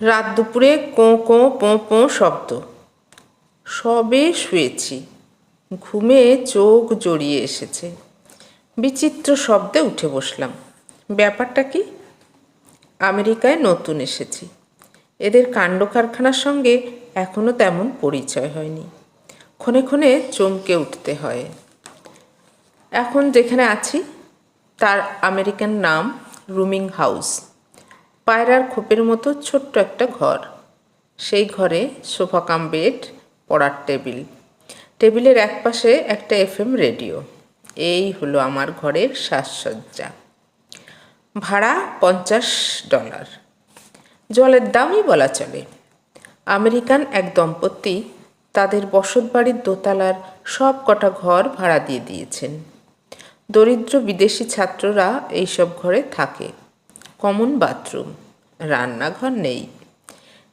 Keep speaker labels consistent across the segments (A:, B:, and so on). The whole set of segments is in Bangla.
A: রাত দুপুরে কোঁ কোঁ পোঁ পোঁ শব্দ। সবে শুয়েছি। ঘুমে চোখ জড়িয়ে এসেছে। বিচিত্র শব্দে উঠে বসলাম। ব্যাপারটা কি? আমেরিকায় নতুন এসেছি। এদের কাণ্ড কারখানার সঙ্গে এখনও তেমন পরিচয় হয়নি। ক্ষণে ক্ষণে চমকে উঠতে হয়। এখন যেখানে আছি, তার আমেরিকান নাম রুমিং হাউস। পায়রার খোপের মতো ছোট্ট একটা ঘর। সেই ঘরে সোফা কাম বেড, পড়ার টেবিল। টেবিলের একপাশে একটা এফএম রেডিও। এই হলো আমার ঘরের সাজসজ্জা। ভাড়া পঞ্চাশ ডলার। জলের দামই বলা চলে। আমেরিকান এক দম্পতি তাদের বসতবাড়ির দোতলার সব কটা ঘর ভাড়া দিয়ে দিয়েছেন। দরিদ্র বিদেশি ছাত্ররা এইসব ঘরে থাকে। কমন বাথরুম, রান্নাঘর নেই।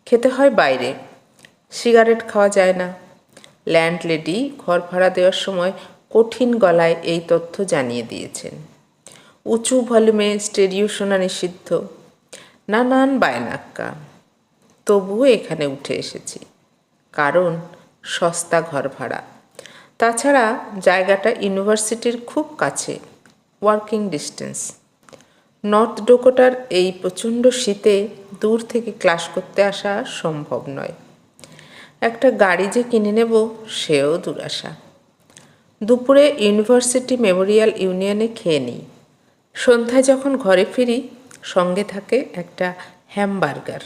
A: খেতে হয় বাইরে। সিগারেট খাওয়া যায় না। ল্যান্ডলেডি ঘর ভাড়া দেওয়ার সময় কঠিন গলায় এই তথ্য জানিয়ে দিয়েছেন। উঁচু ভলিউমে স্টেরিও শোনা নিষিদ্ধ। নানান বায়নাক্কা। তবুও এখানে উঠে এসেছি। কারণ সস্তা ঘর ভাড়া। তাছাড়া জায়গাটা ইউনিভার্সিটির খুব কাছে। Working distance. নর্থ ডোকোটার এই প্রচণ্ড শীতে দূর থেকে ক্লাস করতে আসা সম্ভব নয়। একটা গাড়ি যে কিনে নেব, সেও দুরাশা। দুপুরে ইউনিভার্সিটি মেমোরিয়াল ইউনিয়নে খেয়ে নিই। সন্ধ্যায় যখন ঘরে ফিরি, সঙ্গে থাকে একটা হ্যামবার্গার।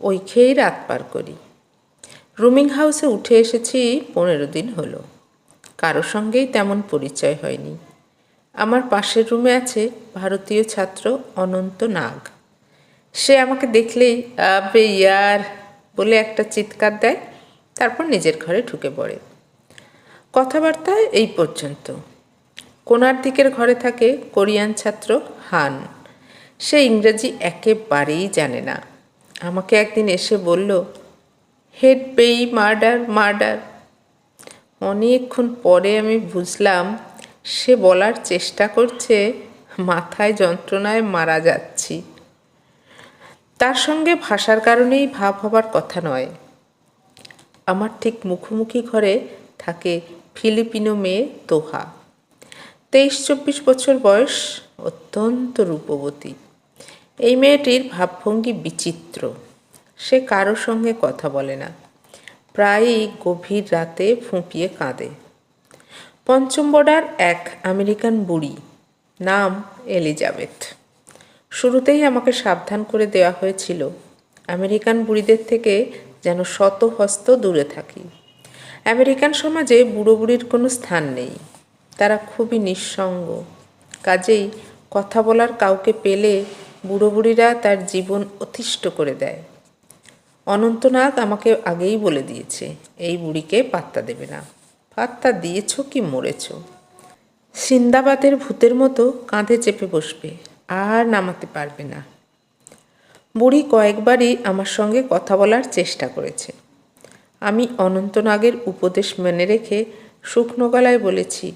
A: ওই খেয়েই রাত পার করি। রুমিং হাউসে উঠে এসেছি পনেরো দিন হলো। কারও সঙ্গেই তেমন পরিচয় হয়নি। আমার পাশের রুমে আছে ভারতীয় ছাত্র অনন্ত নাগ। সে আমাকে দেখলেই, আবে ইয়ার, বলে একটা চিৎকার দেয়, তারপর নিজের ঘরে ঢুকে পড়ে। কথাবার্তা এই পর্যন্ত। কোনার দিকের ঘরে থাকে কোরিয়ান ছাত্র হান। সে ইংরেজি একেবারেই জানে না। আমাকে একদিন এসে বলল, হেড পেই মার্ডার মার্ডার। অনেকক্ষণ পরে আমি বুঝলাম সে বলার চেষ্টা করছে, মাথায় যন্ত্রণায় মারা যাচ্ছি। তার সঙ্গে ভাষার কারণেই ভাব হবার কথা নয়। আমার ঠিক মুখোমুখি ঘরে থাকে ফিলিপিনো মেয়ে তোহা। তেইশ চব্বিশ বছর বয়স, অত্যন্ত রূপবতী। এই মেয়েটির ভাবভঙ্গি বিচিত্র। সে কারও সঙ্গে কথা বলে না। প্রায়ই গভীর রাতে ফুঁপিয়ে কাঁদে। পঞ্চম বর্ডার এক আমেরিকান বুড়ি, নাম এলিজাবেথ। শুরুতেই আমাকে সাবধান করে দেওয়া হয়েছিল, আমেরিকান বুড়িদের থেকে যেন শত হস্ত দূরে থাকি। আমেরিকান সমাজে বুড়ো বুড়ির কোনো স্থান নেই, তারা খুবই নিঃসঙ্গ। কাজেই কথা বলার কাউকে পেলে বুড়ো বুড়িরা তার জীবন অতিষ্ঠ করে দেয়। অনন্তনাগ আমাকে আগেই বলে দিয়েছে, এই বুড়িকে পাত্তা দেবে না। পাত্তা দিয়েছ কি মরেছ? সিন্দাবাদের ভূতের মতো কাঁধে চেপে বসবে, আর নামাতে পারবে না। বুড়ি কয়েকবারই আমার সঙ্গে কথা বলার চেষ্টা করেছে। আমি অনন্তনাগের উপদেশ মেনে রেখে শুকনো গলায় বলেছি,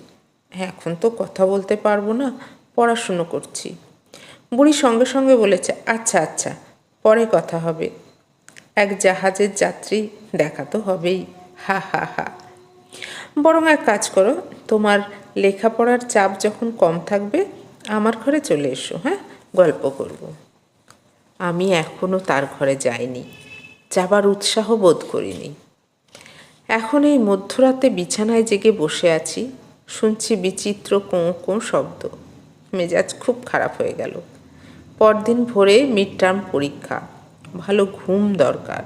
A: এখন তো কথা বলতে পারব না, পড়াশুনো করছি। বুড়ি সঙ্গে সঙ্গে বলেছে আচ্ছা আচ্ছা পরে কথা হবে। এক জাহাজের যাত্রী, দেখা তো হবেই। হা হা হা। বরং এক কাজ করো, তোমার লেখাপড়ার চাপ যখন কম থাকবে, আমার ঘরে চলে এসো হ্যাঁ? গল্প করব। আমি এখনও তার ঘরে যাইনি, যাবার উৎসাহ বোধ করিনি। এখন এই মধ্যরাতে বিছানায় জেগে বসে আছি, শুনছি বিচিত্র কোঁ কোঁ শব্দ। মেজাজ খুব খারাপ হয়ে গেল। পরদিন ভোরে মিড টার্ম পরীক্ষা, ভালো ঘুম দরকার।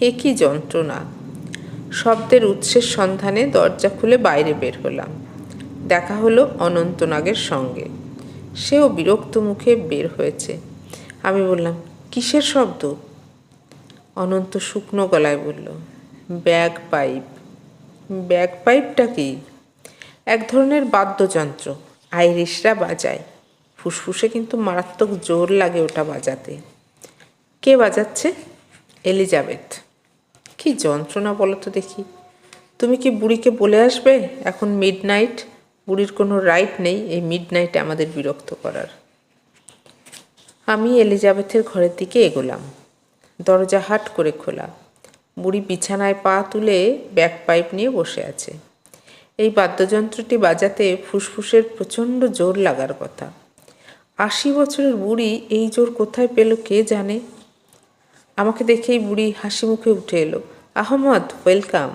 A: হে কি যন্ত্রণা। শব্দের উৎসের সন্ধানে দরজা খুলে বাইরে বের হলাম। দেখা হলো অনন্তনাগের সঙ্গে। সেও বিরক্ত মুখে বের হয়েছে। আমি বললাম, কিসের শব্দ? অনন্ত শুকনো গলায় বলল, ব্যাগ পাইপ। ব্যাগ পাইপটা কি? এক ধরনের বাদ্যযন্ত্র। আইরিশরা বাজায়। ফুসফুসে কিন্তু মারাত্মক জোর লাগে ওটা বাজাতে। কে বাজাচ্ছে? এলিজাবেথ। কি যন্ত্রণা বলো তো দেখি। তুমি কি বুড়িকে বলে আসবে? এখন মিড নাইট বুড়ির কোনো রাইট নেই এই মিড নাইটে আমাদের বিরক্ত করার। আমি এলিজাবেথের ঘরের দিকে এগোলাম। দরজা হাট করে খোলা। বুড়ি বিছানায় পা তুলে ব্যাক পাইপ নিয়ে বসে আছে। এই বাদ্যযন্ত্রটি বাজাতে ফুসফুসের প্রচণ্ড জোর লাগার কথা। আশি বছরের বুড়ি এই জোর কোথায় পেল কে জানে? আমাকে দেখেই বুড়ি হাসি মুখে উঠে এলো। আহমদ ওয়েলকাম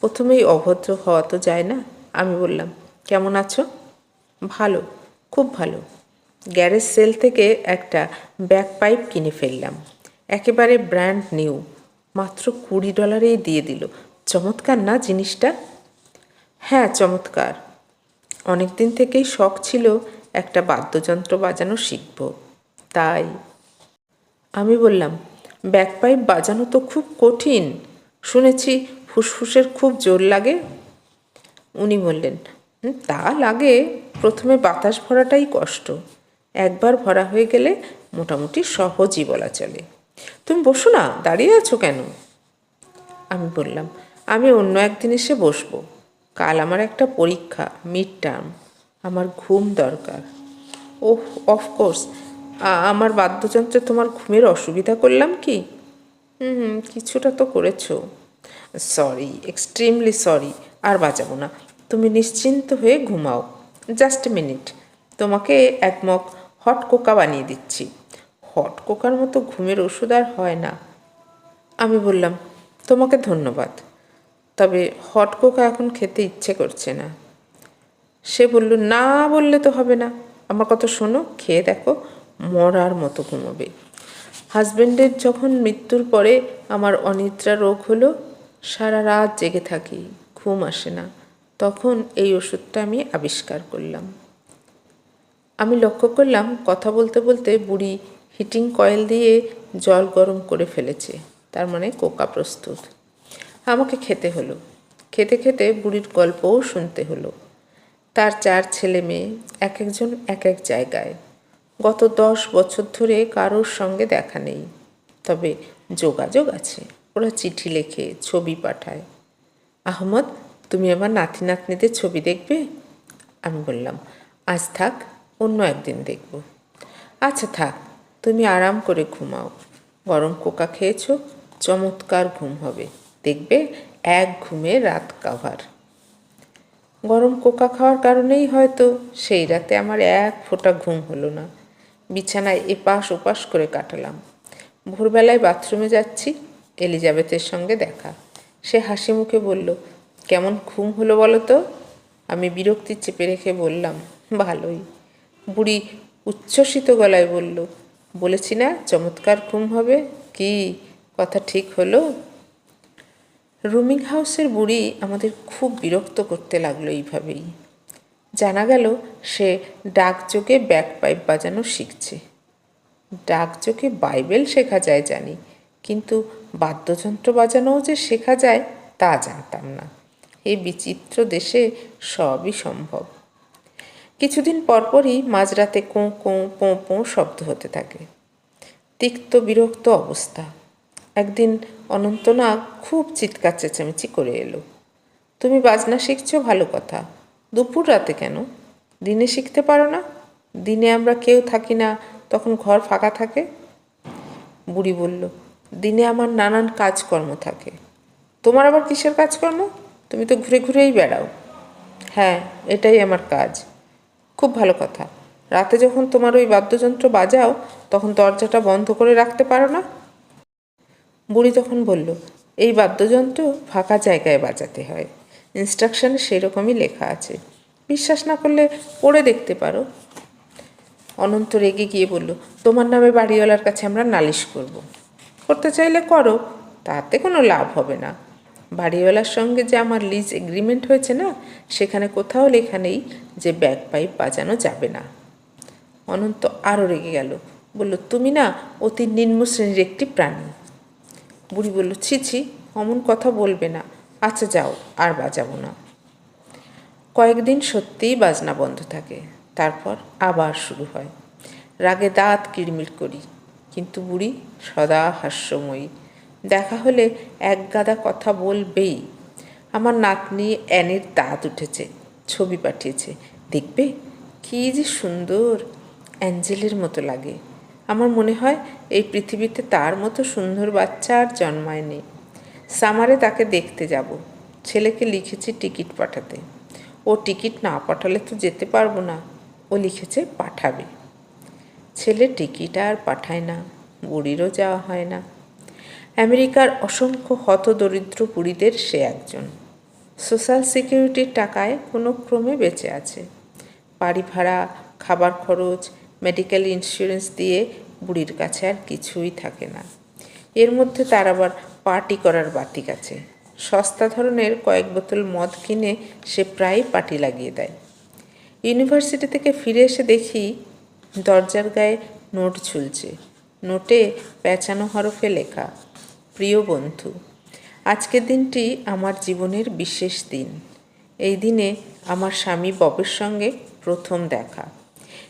A: প্রথমেই অভদ্র হওয়া তো যায় না? আমি বললাম, কেমন আছো? ভালো, খুব ভালো। গ্যারেজ সেল থেকে একটা ব্যাক পাইপ কিনে ফেললাম। একেবারে ব্র্যান্ড নিউ মাত্র কুড়ি ডলারেই দিয়ে দিল। চমৎকার না জিনিসটা? হ্যাঁ চমৎকার। অনেক দিন থেকেই শখ ছিল একটা বাদ্যযন্ত্র বাজানো শিখব। তাই আমি বললাম, ব্যাকপাইপ বাজানো তো খুব কঠিন। শুনেছি ফুসফুসের খুব জোর লাগে। উনি বললেন তা লাগে। প্রথমে বাতাস ভরাটাই কষ্ট। একবার ভরা হয়ে গেলে মোটামুটি সহজই বলা চলে। তুমি বসো না, দাঁড়িয়ে আছো কেন? আমি বললাম, আমি অন্য একদিন এসে বসবো। কাল আমার একটা পরীক্ষা মিড টার্ম আমার ঘুম দরকার। ওহ অফকোর্স আমার বাদ্যযন্ত্রে তোমার ঘুমের অসুবিধা করলাম কি? হুম, কিছুটা তো করেছ। সরি, এক্সট্রিমলি সরি, আর বাজাবো না। তুমি নিশ্চিন্ত হয়ে ঘুমাও। Just minute. তোমাকে এক মগ হট কোকা বানিয়ে দিচ্ছি। হট কোকার মতো ঘুমের ওষুধ আর হয় না। আমি বললাম, তোমাকে ধন্যবাদ। তবে হট কোকা এখন খেতে ইচ্ছে করছে না। সে বলল, না বললে তো হবে না। আমার কথা শোনো, খেয়ে দেখো। মরার মতো ঘুমোবে। হাজবেন্ডের যখন মৃত্যুর পরে আমার অনিদ্রা রোগ হলো, সারা রাত জেগে থাকি, ঘুম আসে না। তখন এই ওষুধটা আমি আবিষ্কার করলাম। আমি লক্ষ্য করলাম, কথা বলতে বলতে বুড়ি হিটিং কয়েল দিয়ে জল গরম করে ফেলেছে, তার মানে কোকা প্রস্তুত। আমাকে খেতে হলো। খেতে খেতে বুড়ির গল্পও শুনতে হলো। তার চার ছেলে মেয়ে, এক একজন এক এক জায়গায়। গত দশ বছর ধরে কারোর সঙ্গে দেখা নেই। তবে যোগাযোগ আছে। ওরা চিঠি লেখে, ছবি পাঠায়। আহমদ, তুমি আমার নাতি নাতনিদের ছবি দেখবে? আমি বললাম, আজ থাক, অন্য একদিন দেখব। আচ্ছা থাক, তুমি আরাম করে ঘুমাও। গরম কোকা খেয়েছো, চমৎকার ঘুম হবে। দেখবে, এক ঘুমে রাত কাভার গরম কোকা খাওয়ার কারণেই হয়তো সেই রাতে আমার এক ফোঁটা ঘুম হলো না। বিছানায় এপাশ ওপাশ করে কাটালাম। ভোরবেলায় বাথরুমে যাচ্ছি, এলিজাবেথের সঙ্গে দেখা। সে হাসি মুখে বলল, কেমন ঘুম হলো বলো তো? আমি বিরক্তি চেপে রেখে বললাম, ভালোই। বুড়ি উচ্ছ্বসিত গলায় বলল, বলেছি না চমৎকার ঘুম হবে? কি, কথা ঠিক হলো? রুমিং হাউসের বুড়ি আমাদের খুব বিরক্ত করতে লাগল এইভাবেই। জানা গেল, সে ডাকযোগে ব্যাক পাইপ বাজানো শিখছে। ডাকযোগে বাইবেল শেখা যায় জানি, কিন্তু বাদ্যযন্ত্র বাজানোও যে শেখা যায়, তা জানতাম না। এই বিচিত্র দেশে সবই সম্ভব। কিছুদিন পরপরই মাঝরাতে কোঁ কোঁ, পোঁ পোঁ শব্দ হতে থাকে। তিক্ত, বিরক্ত অবস্থা। একদিন অনন্তনাগ খুব চিৎকার চেঁচামেচি করে এলো। তুমি বাজনা শিখছো? ভালো কথা। দুপুর রাতে কেন? দিনে শিখতে পারো না? দিনে আমরা কেউ থাকি না, তখন ঘর ফাঁকা থাকে? বুড়ি বলল, দিনে আমার নানান কাজকর্ম থাকে। তোমার আবার কিসের কাজকর্ম? তুমি তো ঘুরে ঘুরেই বেড়াও। হ্যাঁ এটাই আমার কাজ। খুব ভালো কথা। রাতে যখন তোমার ওই বাদ্যযন্ত্র বাজাও, তখন দরজাটা বন্ধ করে রাখতে পারো না? বুড়ি তখন বলল, এই বাদ্যযন্ত্র ফাঁকা জায়গায় বাজাতে হয়। ইনস্ট্রাকশনে সেই রকমই লেখা আছে। বিশ্বাস না করলে পড়ে দেখতে পারো। অনন্ত রেগে গিয়ে বলল, তোমার নামে বাড়িওয়ালার কাছে আমরা নালিশ করব। করতে চাইলে করো, তাতে কোনো লাভ হবে না। বাড়িওয়ালার সঙ্গে যে আমার লিজ এগ্রিমেন্ট হয়েছে না, সেখানে কোথাও লেখা নেই যে ব্যাক পাইপ বাজানো যাবে না। অনন্ত আরও রেগে গেল, বলল, তুমি না অতি নিম্ন শ্রেণির একটি প্রাণী। বুড়ি বলল, ছি ছি, অমন কথা বলবে না। আচ্ছা যাও, আর বাজাবো না। কয়েকদিন সত্যিই বাজনা বন্ধ থাকে, তারপর আবার শুরু হয়। রাগে দাঁত কিড়মিড় করি, কিন্তু বুড়ি সদা হাস্যময়ী। দেখা হলে এক গাদা কথা বলবেই। আমার নাতনি অ্যানের দাঁত উঠেছে, ছবি পাঠিয়েছে। দেখবে কী যে সুন্দর, অ্যাঞ্জেলের মতো লাগে। আমার মনে হয় এই পৃথিবীতে তার মতো সুন্দর বাচ্চা আর জন্মায়নি। সামারে তাকে দেখতে যাব। ছেলেকে লিখেছি টিকিট পাঠাতে। ও টিকিট না পাঠালে তো যেতে পারব না, ও লিখেছে পাঠাবে। ছেলে টিকিট আর পাঠায় না, বুড়িরও যাওয়া হয় না। আমেরিকার অসংখ্য হতদরিদ্র বুড়িদের সে একজন। সোশ্যাল সিকিউরিটির টাকায় কোনো ক্রমে বেঁচে আছে। বাড়ি ভাড়া, খাবার খরচ, মেডিকেল ইন্স্যুরেন্স দিয়ে বুড়ির কাছে আর কিছুই থাকে না। এর মধ্যে তার আবার পার্টি করার আছে সস্তা ধরনের কয়েক বোতল মদ কিনে সে প্রায় পার্টি লাগিয়ে দেয়। ইউনিভার্সিটি থেকে ফিরে এসে দেখি দরজার গায়ে নোট ঝুলছে। নোটে পেঁচানো হরফে লেখা, প্রিয় বন্ধু, আজকের দিনটি আমার জীবনের বিশেষ দিন। এই দিনে আমার স্বামী ববের সঙ্গে প্রথম দেখা।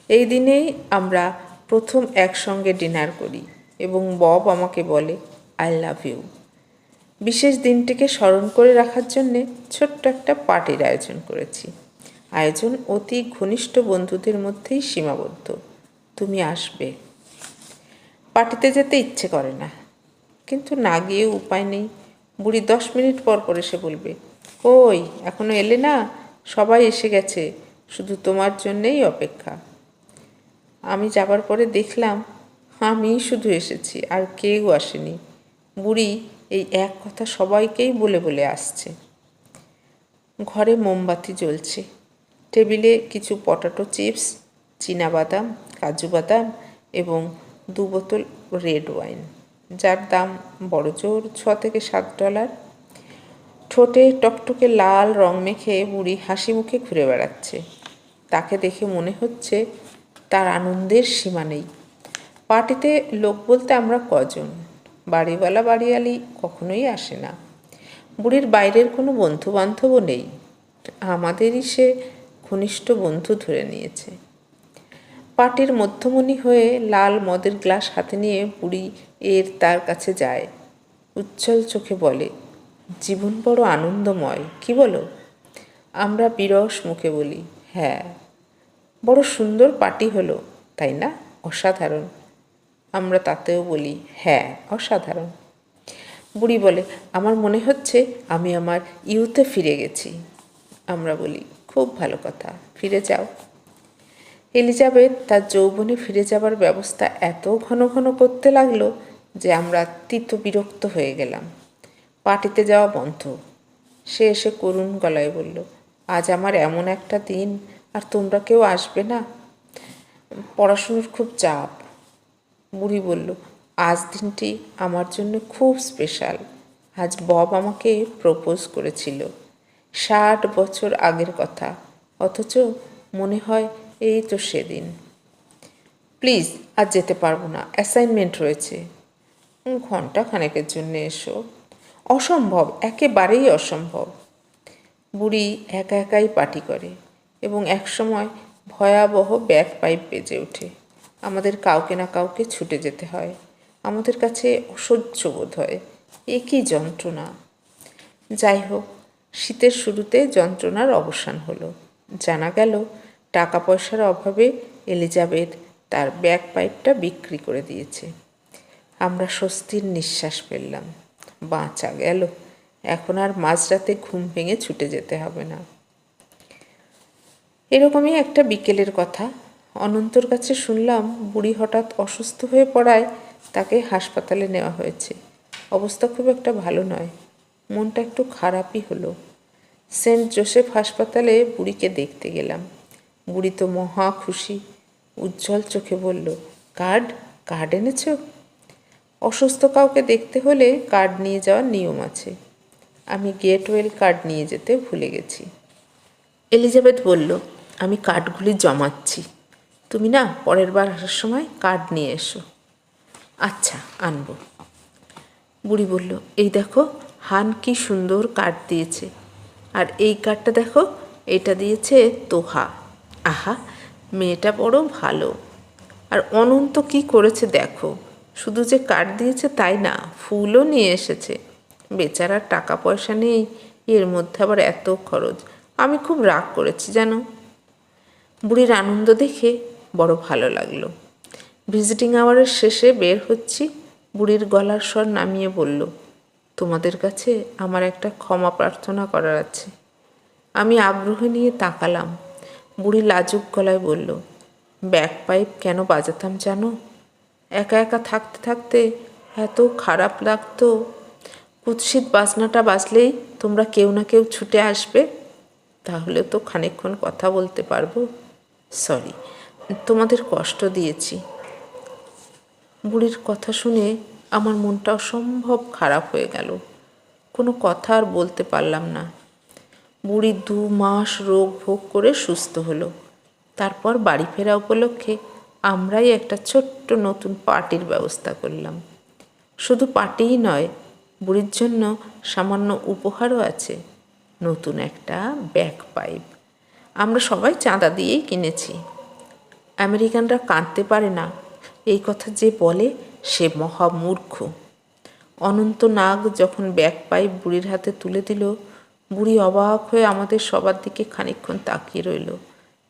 A: এই দিনেই আমরা প্রথম একসঙ্গে ডিনার করি এবং বব আমাকে বলে, আই লাভ ইউ। বিশেষ দিনটিকে স্মরণ করে রাখার জন্যে ছোট্ট একটা পার্টির আয়োজন করেছি। আয়োজন অতি ঘনিষ্ঠ বন্ধুদের মধ্যেই সীমাবদ্ধ। তুমি আসবে। পার্টিতে যেতে ইচ্ছে করে না। কিন্তু না গিয়ে উপায় নেই। বুড়ি দশ মিনিট পর পর এসে বলবে কই এখনও এলে না? সবাই এসে গেছে। শুধু তোমার জন্যেই অপেক্ষা। আমি যাবার পরে দেখলাম, আমিই শুধু এসেছি, আর কেউ আসেনি। বুড়ি এই এক কথা সবাইকেই বলে বলে আসছে। ঘরে মোমবাতি জ্বলছে। টেবিলে কিছু পটাটো চিপস বাদাম, কাজু বাদাম এবং দু বোতল রেড ওয়াইন, যার দাম বড় জোর ছ থেকে সাত ডলার। ঠোঁটে টকটকে লাল রং মেখে বুড়ি হাসি মুখে ঘুরে বেড়াচ্ছে। তাকে দেখে মনে হচ্ছে তার আনন্দের সীমা নেই। পার্টিতে লোক বলতে আমরা কজন? বাড়িওয়ালা বাড়িয়ালি কখনোই আসে না। বুড়ির বাইরের কোনো বন্ধু বান্ধবও নেই। আমাদেরই সে ঘনিষ্ঠ বন্ধু ধরে নিয়েছে। পার্টির মধ্যমণি হয়ে লাল মদের গ্লাস হাতে নিয়ে বুড়ি এর তার কাছে যায়। উজ্জ্বল চোখে বলে, জীবন বড় আনন্দময়, কি বলো? আমরা বিরস মুখে বলি হ্যাঁ বড় সুন্দর পার্টি হলো, তাই না? অসাধারণ। আমরা তাতেও বলি হ্যাঁ অসাধারণ। বুড়ি বলে, আমার মনে হচ্ছে আমি আমার ইউতে ফিরে গেছি। আমরা বলি, খুব ভালো কথা, ফিরে যাও। এলিজাবেথ তার যৌবনে ফিরে যাবার ব্যবস্থা এত ঘন ঘন করতে লাগল যে আমরা তিত বিরক্ত হয়ে গেলাম। পার্টিতে যাওয়া বন্ধ। সে এসে করুণ গলায় বলল, আজ আমার এমন একটা দিন, আর তোমরা কেউ আসবে না? পড়াশুনোর খুব চাপ বুড়ি বলল, আজ দিনটি আমার জন্য খুব স্পেশাল আজ বব আমাকে প্রপোজ করেছিল। ষাট বছর আগের কথা, অথচ মনে হয় এই তো সেদিন। প্লিজ, আজ যেতে পারব না অ্যাসাইনমেন্ট রয়েছে। ঘণ্টা খানেকের জন্য এসো। অসম্ভব, একেবারেই অসম্ভব। বুড়ি একা একাই পার্টি করে এবং একসময় ভয়াবহ ব্যাক পাইপ বেজে ওঠে। আমাদের কাউকে না কাউকে ছুটে যেতে হয়। আমাদের কাছে অসহ্য বোধ হয়। এ কী যন্ত্রণা। যাই হোক, শীতের শুরুতে যন্ত্রণার অবসান হলো। জানা গেল টাকা পয়সার অভাবে এলিজাবেথ তার ব্যাক পাইপটা বিক্রি করে দিয়েছে। আমরা স্বস্তির নিঃশ্বাস ফেললাম। বাঁচা গেল। এখন আর মাঝরাতে ঘুম ভেঙে ছুটে যেতে হবে না। এরকমই একটা বিকেলের কথা। অনন্তর কাছে শুনলাম বুড়ি হঠাৎ অসুস্থ হয়ে পড়ায় তাকে হাসপাতালে নেওয়া হয়েছে। অবস্থা খুব একটা ভালো নয়। মনটা একটু খারাপই হলো। সেন্ট জোসেফ হাসপাতালে বুড়িকে দেখতে গেলাম। বুড়ি তো মহা খুশি। উজ্জ্বল চোখে বলল, কার্ড? কার্ড এনেছ? অসুস্থ কাউকে দেখতে হলে কার্ড নিয়ে যাওয়ার নিয়ম আছে। আমি গেটওয়েল কার্ড নিয়ে যেতে ভুলে গেছি। এলিজাবেথ বলল, আমি কার্ডগুলি জমাচ্ছি। তুমি না পরের বার আসার সময় কার্ড নিয়ে এসো। আচ্ছা আনব। বুড়ি বলল, এই দেখো, হান কি সুন্দর কার্ড দিয়েছে। আর এই কার্ডটা দেখো, এটা দিয়েছে তোহা। আহা, মেয়েটা বড় ভালো। আর অনন্ত কি করেছে দেখো। শুধু যে কার্ড দিয়েছে তাই না, ফুলও নিয়ে এসেছে। বেচারার টাকা পয়সা নেই, এর মধ্যে আবার এত খরচ। আমি খুব রাগ করেছি, জানো? বুড়ির আনন্দ দেখে বড় ভালো লাগল। ভিজিটিং আওয়ারের শেষে বের হচ্ছি, বুড়ির গলার স্বর নামিয়ে বলল, তোমাদের কাছে আমার একটা ক্ষমা প্রার্থনা করার আছে। আমি আগ্রহ নিয়ে তাকালাম। বুড়ি লাজুক গলায় বলল ব্যাক পাইপ কেন বাজাতাম জানো? একা একা থাকতে থাকতে এত খারাপ লাগতো। কুৎসিত বাজনাটা বাজলেই তোমরা কেউ না কেউ ছুটে আসবে। তাহলে তো খানিকক্ষণ কথা বলতে পারব। সরি তোমাদের কষ্ট দিয়েছি। বুড়ির কথা শুনে আমার মনটা অসম্ভব খারাপ হয়ে গেল। কোনো কথা আর বলতে পারলাম না। বুড়ি দু মাস রোগ ভোগ করে সুস্থ হলো। তারপর বাড়ি ফেরা উপলক্ষে আমরাই একটা ছোট্ট নতুন পার্টির ব্যবস্থা করলাম। শুধু পার্টিই নয়, বুড়ির জন্য সামান্য উপহারও আছে। নতুন একটা ব্যাক পাইপ। আমরা সবাই চাঁদা দিয়েই কিনেছি। আমেরিকানরা কাঁদতে পারে না। এই কথা যে বলে, সে মহামূর্খ অনন্ত নাগ যখন ব্যাক পাইপ বুড়ির হাতে তুলে দিল, বুড়ি অবাক হয়ে আমাদের সবার দিকে খানিকক্ষণ তাকিয়ে রইল।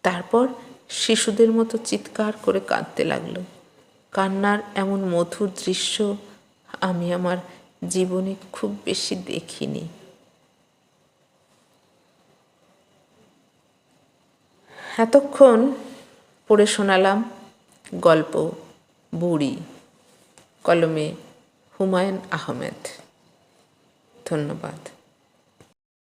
A: তারপর শিশুদের মতো চিৎকার করে কাঁদতে লাগল। কান্নার এমন মধুর দৃশ্য আমি আমার জীবনে খুব বেশি দেখিনি। এতক্ষণ পড়ে শোনালাম গল্প বুড়ি কলমে হুমায়ুন আহমেদ। ধন্যবাদ।